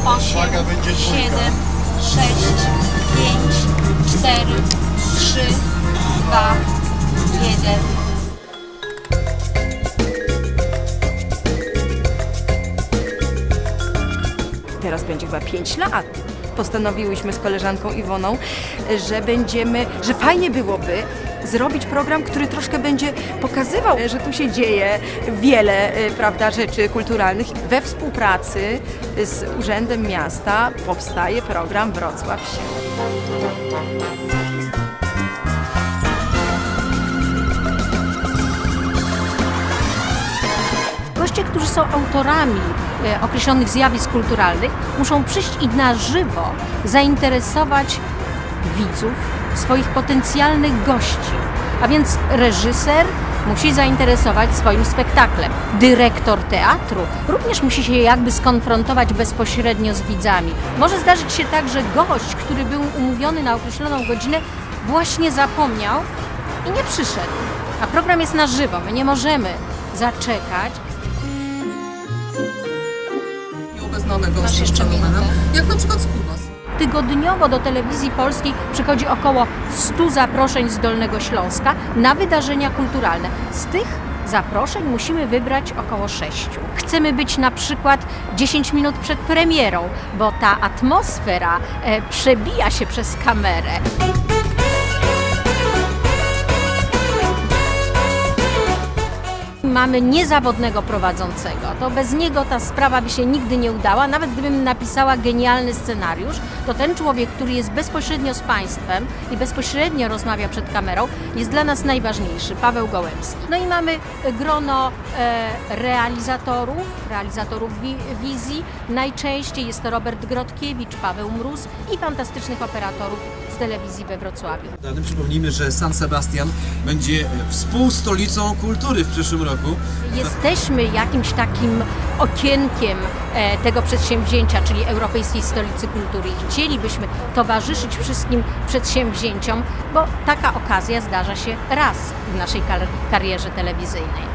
Dwójka. 7, 6, 5, 4, 3, 2, 1. Teraz będzie chyba 5 lat. Postanowiłyśmy z koleżanką Iwoną, że będziemy, że fajnie byłoby zrobić program, który troszkę będzie pokazywał, że tu się dzieje wiele e, prawda, rzeczy kulturalnych. We współpracy z Urzędem Miasta powstaje program Wrocław się. Goście, którzy są autorami określonych zjawisk kulturalnych, muszą przyjść i na żywo zainteresować widzów, swoich potencjalnych gości. A więc reżyser musi zainteresować swoim spektaklem. Dyrektor teatru również musi się jakby skonfrontować bezpośrednio z widzami. Może zdarzyć się tak, że gość, który był umówiony na określoną godzinę, właśnie zapomniał i nie przyszedł. A program jest na żywo, my nie możemy zaczekać z jeszcze fenomenem, minutę. jak na przykład Skubas. Tygodniowo do telewizji polskiej przychodzi około 100 zaproszeń z Dolnego Śląska na wydarzenia kulturalne. Z tych zaproszeń musimy wybrać około 6. Chcemy być na przykład 10 minut przed premierą, bo ta atmosfera e, przebija się przez kamerę. Mamy niezawodnego prowadzącego. To bez niego ta sprawa by się nigdy nie udała. Nawet gdybym napisała genialny scenariusz, to ten człowiek, który jest bezpośrednio z państwem i bezpośrednio rozmawia przed kamerą, jest dla nas najważniejszy. Paweł Gołębski. No i mamy grono e, realizatorów, realizatorów wi- wizji. Najczęściej jest to Robert Grodkiewicz, Paweł Mróz i fantastycznych operatorów z telewizji we Wrocławiu. Przypomnijmy, że San Sebastian będzie współstolicą kultury w przyszłym roku. Jesteśmy jakimś takim okienkiem e, tego przedsięwzięcia, czyli Europejskiej Stolicy Kultury i chcielibyśmy towarzyszyć wszystkim przedsięwzięciom, bo taka okazja zdarza się raz w naszej kar- karierze telewizyjnej.